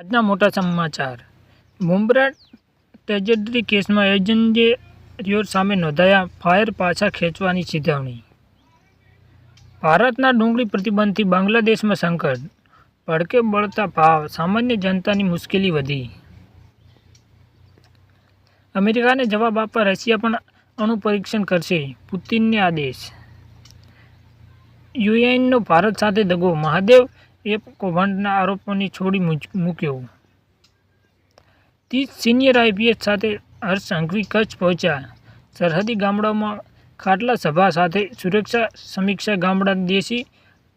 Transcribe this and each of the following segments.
આજના મોટા સમાચાર. મુંબ્રા ટ્રેજેડરી કેસમાં એજન્ડે રિયોર સામે નોંધાયા ફાયર પાછા ખેંચવાની ચેતવણી ભારતના ડુંગળી પ્રતિબંધથી બાંગ્લાદેશમાં સંકટ. ભડકે બળતા ભાવ, સામાન્ય જનતાની મુશ્કેલી વધી. અમેરિકાને જવાબ આપવા રશિયા પણ અણુ પરીક્ષણ કરશે, પુતિનને આદેશ. યુએનનો ભારત સાથે દગો. મહાદેવ એપ કૌભાંડના આરોપોની છોડી મૂક- મૂક્યો. ત્રીસ સિનિયર આઈપીએસ સાથે હર્ષ સંઘવી કચ્છ પહોંચ્યા. સરહદી ગામડાઓમાં ખાટલા સભા સાથે સુરક્ષા સમીક્ષા ગામડા દેશી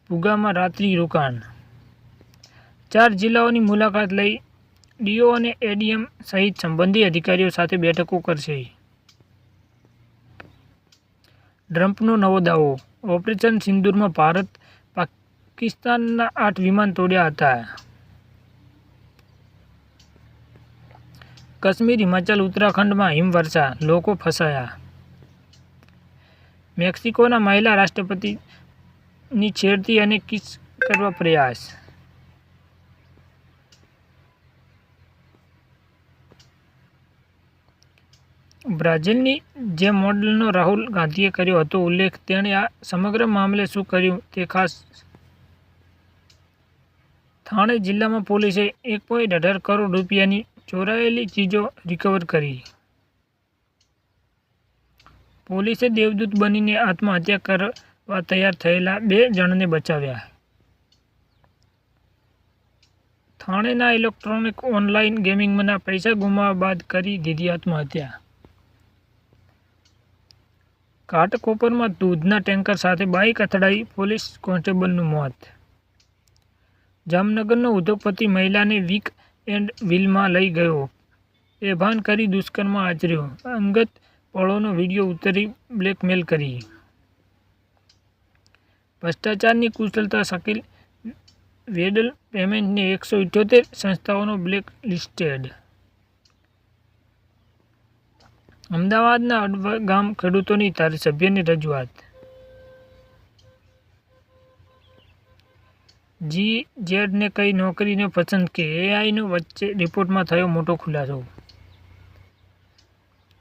પુગામાં રાત્રિ રોકાણ. ચાર જિલ્લાઓની મુલાકાત લઈ ડીઓ અને એડીએમ સહિત સંબંધી અધિકારીઓ સાથે બેઠકો કરશે. ટ્રમ્પનો નવો દાવો, ઓપરેશન સિંદૂરમાં ભારત પાકિસ્તાનના આઠ વિમાન તોડ્યા હતા. કાશ્મીર, હિમાચલ, ઉત્તરાખંડમાં હિમવર્ષા, લોકો ફસાયા. મેક્સિકોના મહિલા રાષ્ટ્રપતિની છેડતી અને કિસ કરવા પ્રયાસ. બ્રાઝિલની જે મોડલનો રાહુલ ગાંધીએ કર્યો હતો ઉલ્લેખ, તેણે આ સમગ્ર મામલે શું કર્યું તે ખાસ થાણે જિલ્લામાં પોલીસે એક પોઈન્ટ અઢાર કરોડ રૂપિયાની ચોરાયેલી ચીજો રિકવર કરી. પોલીસે દેવદૂત બનીને આત્મહત્યા કરવા તૈયાર થયેલા બે જણને બચાવ્યા. થાણેના ઇલેક્ટ્રોનિક ઓનલાઈન ગેમિંગના પૈસા ગુમાવવા બાદ કરી દીધી આત્મહત્યા. ઘાટકોપરમાં દૂધના ટેન્કર સાથે બાઇક અથડાઈ પોલીસ કોન્સ્ટેબલનું મોત. જામનગરનો ઉદ્યોગપતિ મહિલાને વીક એન્ડ વ્હીલમાં લઈ ગયો. બેભાન કરી દુષ્કર્મ આચર્યો અંગત પળોનો વીડિયો ઉતરી બ્લેકમેલ કરી. ભ્રષ્ટાચારની કુશળતા શકીલ વેડલ પેમેન્ટની એકસો ઇઠ્યોતેર સંસ્થાઓનો બ્લેક લિસ્ટેડ અમદાવાદના અડવા ગામ ખેડૂતોની ધારાસભ્યની રજૂઆત. જી જેડને કઈ નોકરીને પસંદ કે એઆઈનો વચ્ચે રિપોર્ટમાં થયો મોટો ખુલાસો?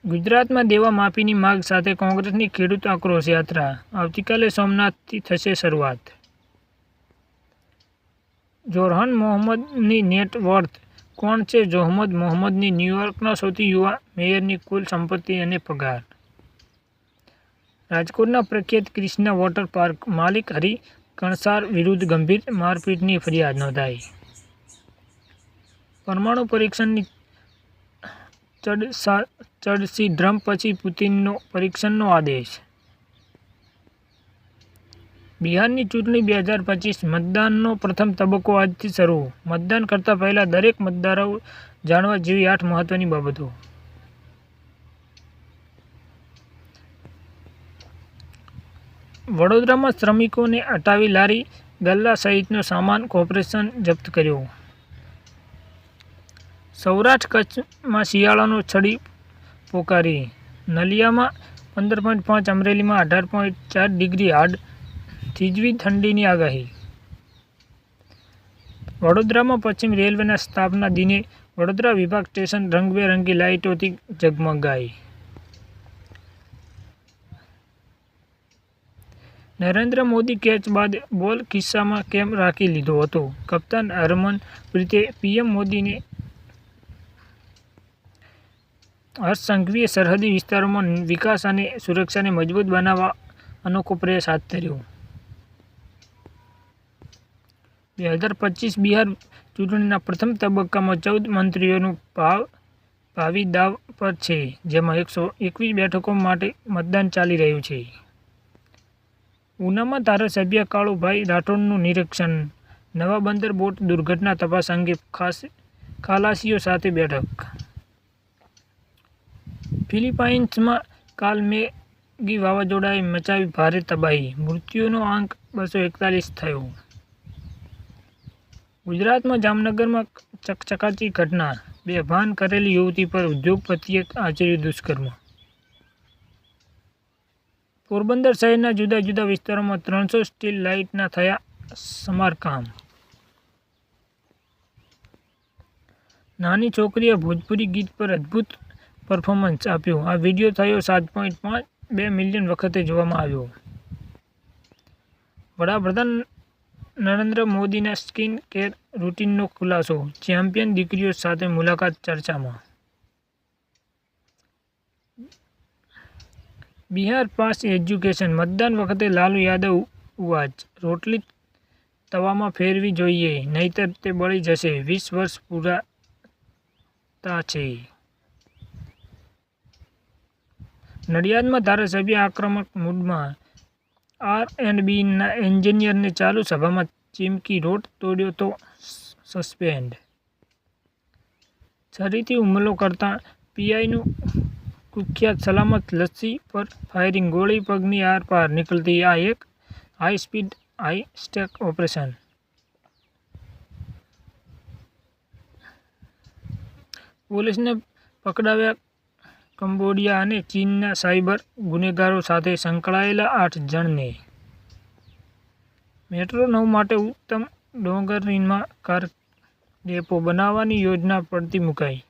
ગુજરાતમાં દેવા માફીની માગ સાથે કોંગ્રેસની ખેડૂત આક્રોશ યાત્રા. આવતીકાલે સોમનાથથી થશે શરૂઆત. જોરહન મોહમ્મદની નેટ વર્થ કોણ છે? જોહમદ મોહમ્મદની ન્યૂયોર્કના સૌથી યુવા મેયરની કુલ સંપત્તિ અને પગાર. રાજકોટના પ્રખ્યાત ક્રિષ્ના વોટર પાર્ક માલિક હરી કણસાર વિરુદ્ધ ગંભીર મારપીટની ફરિયાદ નોંધાઈ. પરમાણુ પરીક્ષણની ચડસા ચડસી ડ્રમ પછી પુતિનનો પરીક્ષણનો આદેશ. બિહારની ચૂંટણી બે હજાર પચીસ મતદાનનો પ્રથમ તબક્કો આજથી શરૂ. મતદાન કરતા પહેલા દરેક મતદારો જાણવા જેવી આઠ મહત્વની બાબતો. વડોદરામાં શ્રમિકોને અટાવી લારી, ગલ્લા સહિતનો સામાન કોર્પોરેશન જપ્ત કર્યો. સૌરાષ્ટ્ર કચ્છમાં શિયાળાનો છડી પોકારી. નલિયામાં પંદર પોઈન્ટ પાંચ, અમરેલીમાં અઢાર પોઈન્ટ ચાર ડિગ્રી હાડ, થીજવી ઠંડીની આગાહી. વડોદરામાં પશ્ચિમ રેલવેના સ્થાપના દિને વડોદરા વિભાગ સ્ટેશન રંગબેરંગી લાઇટોથી ઝગમગાઈ. નરેન્દ્ર મોદી કેચ બાદ બોલ ખિસ્સામાં કેમ રાખી લીધો હતો? કપ્તાન હરમનપ્રીતે પીએમ મોદીને હર્ષ સંઘવીએ સરહદી વિસ્તારોમાં વિકાસ અને સુરક્ષાને મજબૂત બનાવવા અનોખો પ્રયાસ હાથ ધર્યો. બે હજાર પચીસ બિહાર ચૂંટણીના પ્રથમ તબક્કામાં ચૌદ મંત્રીઓનું ભાવ ભાવિ દાવ પર છે, જેમાં એકસો એકવીસ બેઠકો માટે મતદાન ચાલી રહ્યું છે. ઉનામાં ધારાસભ્ય કાળુભાઈ રાઠોડનું નિરીક્ષણ. નવા બંદર બોટ દુર્ઘટના તપાસ અંગે ખાસ ખાલાસીઓ સાથે બેઠક. ફિલિપાઇન્સમાં કાલ મેગી વાવાઝોડાએ મચાવી ભારે તબાહી. મૃત્યુનો આંક બસો એકતાલીસ થયો. ગુજરાતમાં જામનગરમાં ચકચકાતી ઘટના. બેભાન કરેલી યુવતી પર ઉદ્યોગપતિએ આચર્યું દુષ્કર્મ. પોરબંદર શહેરના જુદા જુદા વિસ્તારોમાં ત્રણસો સ્ટીલ લાઇટના થયા સમારકામ. નાની છોકરીએ ભોજપુરી ગીત પર અદ્ભુત પરફોર્મન્સ આપ્યું. આ વીડિયો થયો સાત પોઈન્ટ પાંચ બે મિલિયન વખતે જોવામાં આવ્યો. વડાપ્રધાન નરેન્દ્ર મોદીના સ્કિન કેર રૂટીનનો ખુલાસો. ચેમ્પિયન દીકરીઓ સાથે મુલાકાત ચર્ચામાં. બિહાર પાસ એજ્યુકેશન. મતદાન વખતે લાલુ યાદવ ઉવાચ. રોટલી તવામાં ફેરવી જોઈએ, નહીતર તે બળી જશે. વીસ વર્ષ પૂરાતા છે. નડિયાદમાં ધારાસભ્ય આક્રમક મૂડમાં આર એન્ડ બીના એન્જિનિયરને ચાલુ સભામાં ચીમકી રોડ તોડ્યો તો સસ્પેન્ડ. છરીથી હુમલો કરતા પીઆઈનું કુખ્યાત સલામત લસ્સી પર ફાયરિંગ ગોળી પગની આરપાર નીકળતી આ એક high speed high stake operation પોલીસને પકડાવ્યા કંબોડિયા અને ચીનના સાયબર ગુનેગારો સાથે સંકળાયેલા આઠ જણને. મેટ્રો નવ માટે ઉત્તમ ડોંગરીમાં કાર ડેપો બનાવવાની યોજના પડતી મુકાઈ.